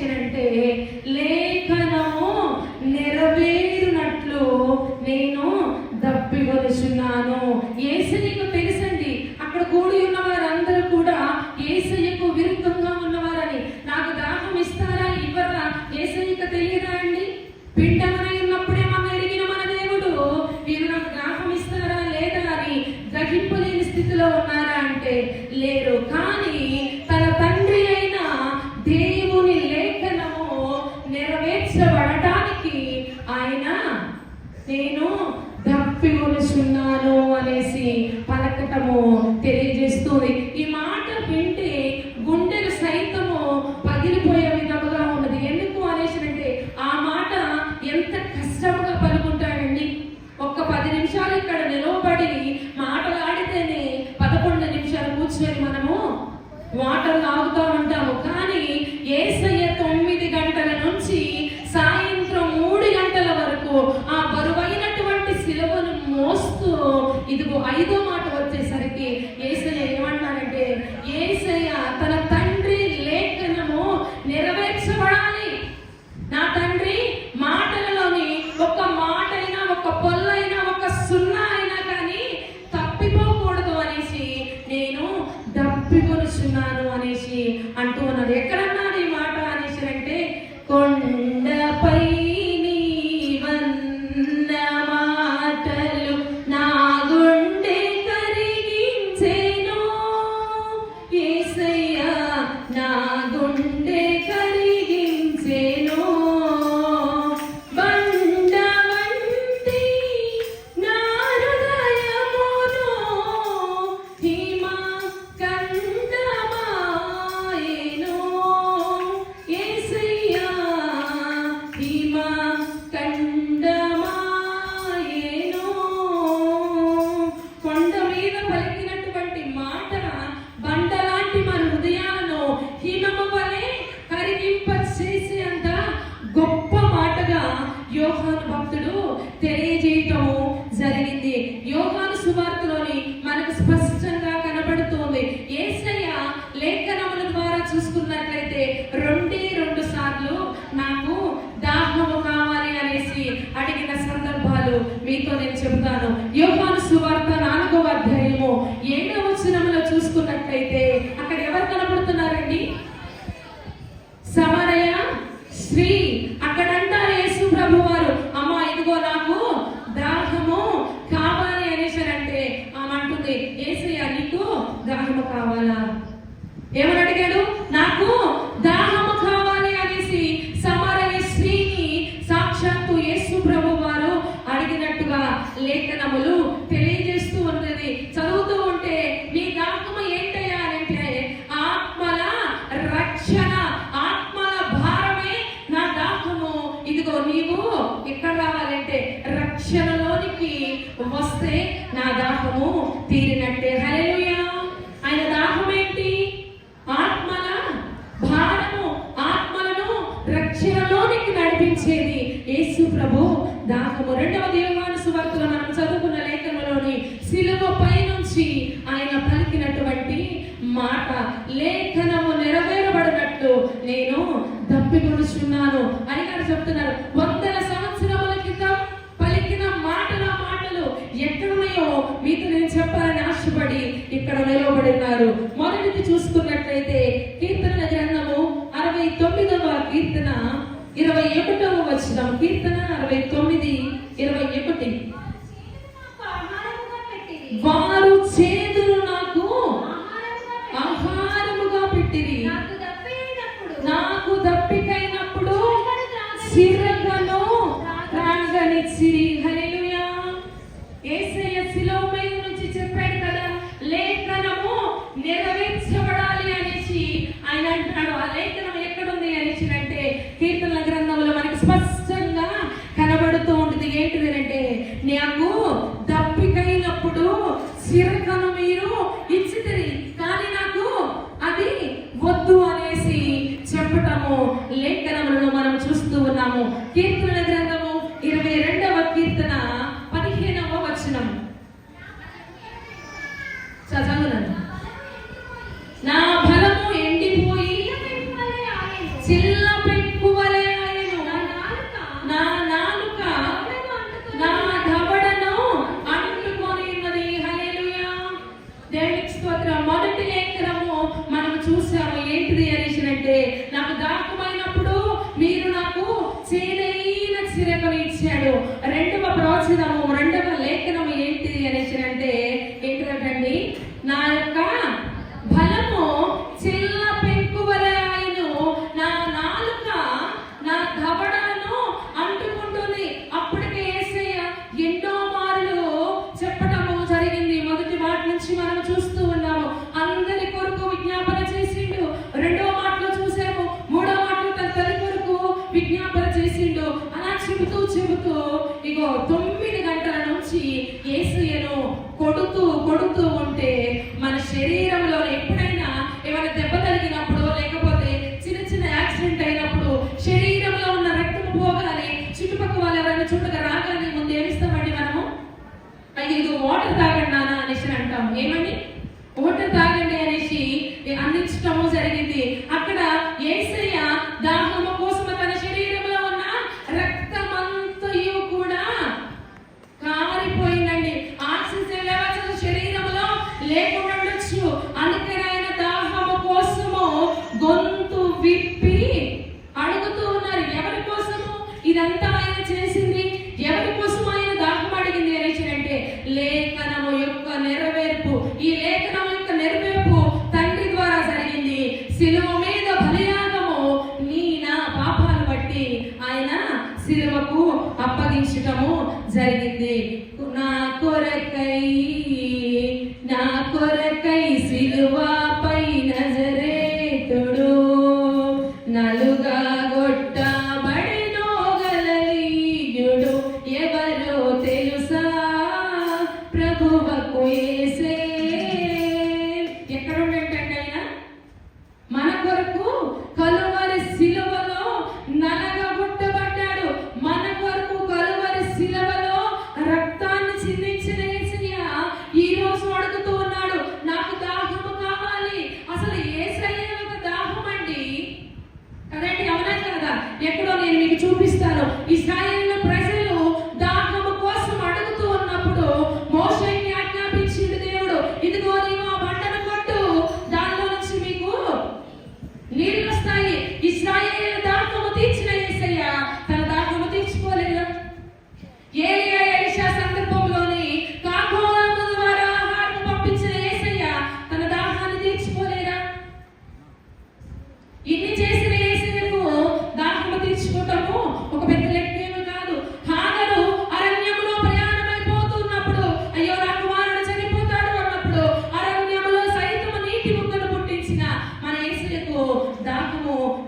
ఇచ్చారంటే లే యోహాను భక్తుడు తెలియజేయటము జరిగింది. యోహాను సువార్తలోని మనకు స్పష్టంగా కనబడుతోంది. ఏసయ్య లేఖనముల ద్వారా చూసుకున్నట్లయితే రెండే రెండు సార్లు నాకు దాహము కావాలి అనేసి అడిగిన సందర్భాలు మీతో నేను చెబుతాను. యోహాను సువార్త నాలుగవ అధ్యాయము ఏడవ వచనంలో చూసుకున్నట్లయితే అక్కడ ఎవరు కనబడుతున్నారండి? సమరయ స్త్రీ చెప్తున్నారు. వందల సంవత్సరముల క్రితం పలికిన మాటల మాటలు ఎక్కడున్నాయో మీతో నేను చెప్పాలని ఆశపడి ఇక్కడ నిలవబడి ఉన్నారు మొదటిది చూసుకున్నట్లయితే కీర్తన గ్రంథము అరవై తొమ్మిదవ కీర్తన ఇరవై ఒకటవ వచ్చిన కీర్తన అరవై తొమ్మిది ఇరవై ఒకటి వారు చేద లేకుండా దాహము గొంతు విప్పి అడుగుతూ ఉన్నారు. ఎవరి ఇదంతా ఆయన చేసింది? ఎవరి కోసం ఆయన దాహం యొక్క నెరవేర్పు ఈ యొక్క నెరవేర్పు తండ్రి ద్వారా జరిగింది. మీద నీ నా పాపాలు బట్టి ఆయన అప్పగించటము జరిగింది. నా కొరకై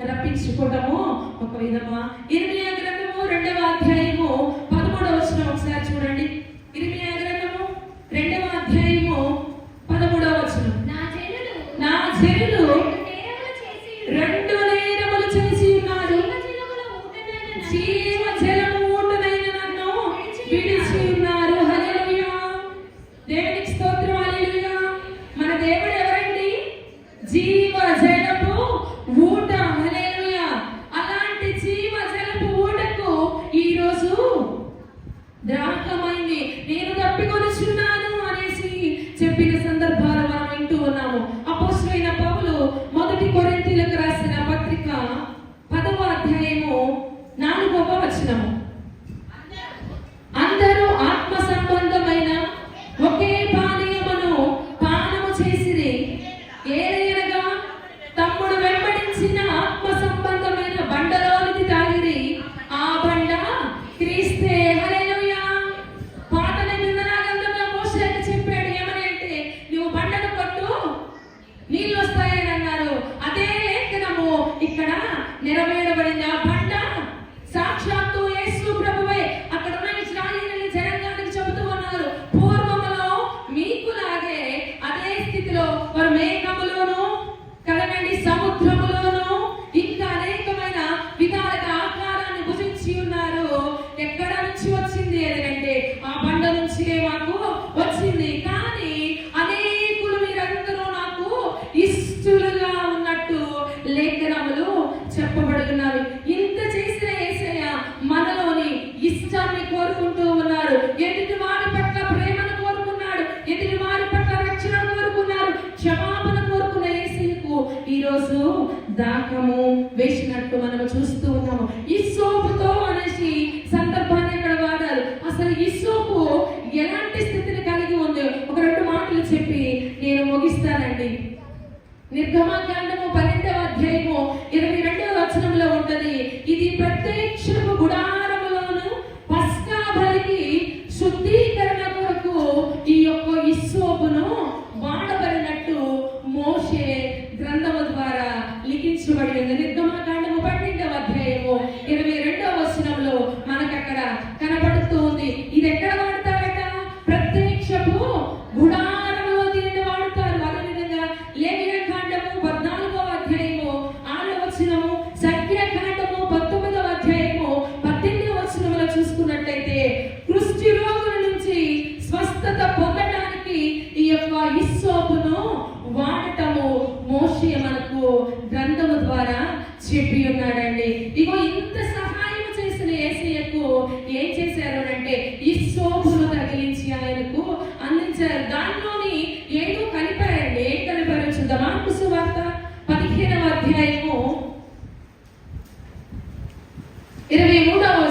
రప్పించుకోవటము ఒక విధమా? ఇర్మియా గ్రంథము రెండవ అధ్యాయము పదమూడవ వచనం ఒకసారి చూడండి. ఇర్మియా గ్రంథము రెండవ అధ్యాయము పదమూడవ వచనం. నా చెరులు రెండు నేరములు చేసి ఉన్నారు. జీవ జలము ఊటనైన నన్ను విడిచి ఉన్నారు. హల్లెలూయా. దేవునికి స్తోత్రం. హల్లెలూయా. మన దేవుడు ఎవరండి? జీవ జలము ఊట ఎదుటి వారి పట్ల ప్రేమను కోరుకున్నాడు ఎదుటి వారి పట్ల రక్షణ కోరుకున్నాడు క్షమాపణ కోరుకున్న ఏసీకు ఈరోజు దాహము వేసినట్టు మనం చూస్తాం no es su basta para que en el matrimonio el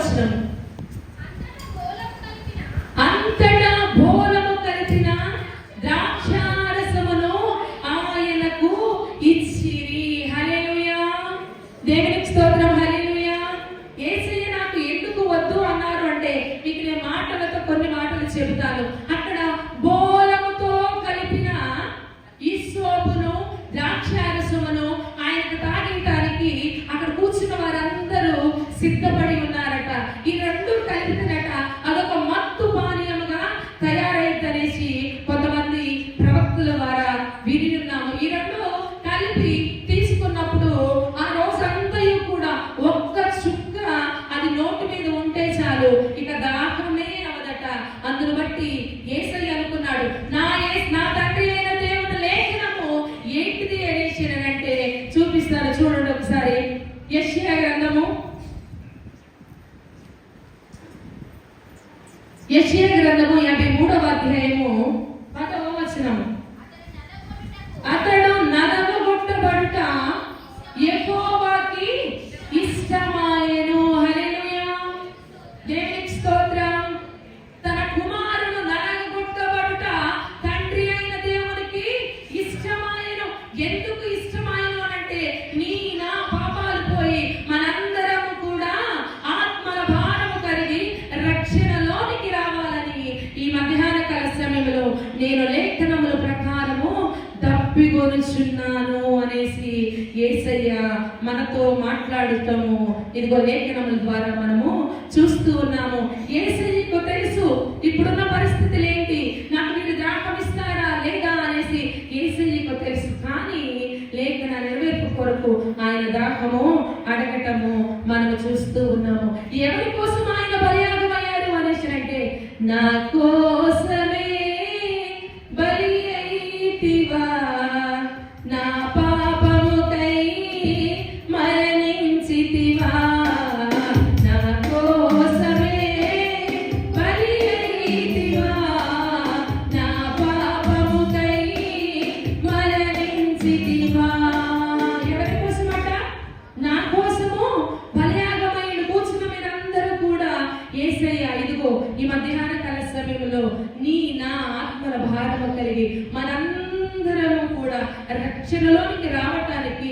అందును బట్టి ఏసై అనుకున్నాడు. నా ఏ నా తండ్రి అయిన దేవుడు లేఖనము ఏంటిది అనేసి అంటే చూపిస్తాను చూడండి ఒకసారి. యశ్యా గ్రంథము. యశ్యా గ్రంథము యాభై మూడవ అధ్యాయము. మాట్లాడుతాము. ఇదిగో లేఖనముల ద్వారా మనము చూస్తూ ఉన్నాము. ఏసయ్యకు తెలుసు ఇప్పుడున్న రక్షణలోనికి రావటానికి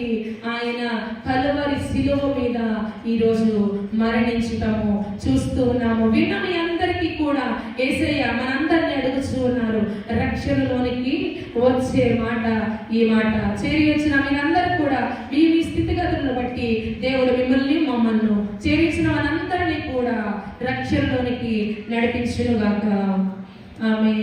ఆయన కలవరి శిలువ మీద ఈరోజు మరణించటము చూస్తూ ఉన్నాము. విన్న మీ అందరికీ కూడా ఏసయ్య మనందరిని అడుగుతూ ఉన్నారు. రక్షణలోనికి వచ్చే మాట ఈ మాట చేరి వచ్చిన మీరందరూ కూడా మీ మీ స్థితిగతులను బట్టి దేవుడు మిమ్మల్ని మమ్మల్ని చేరించిన మనందరినీ కూడా రక్షణలోనికి నడిపించునుగాక. ఆమె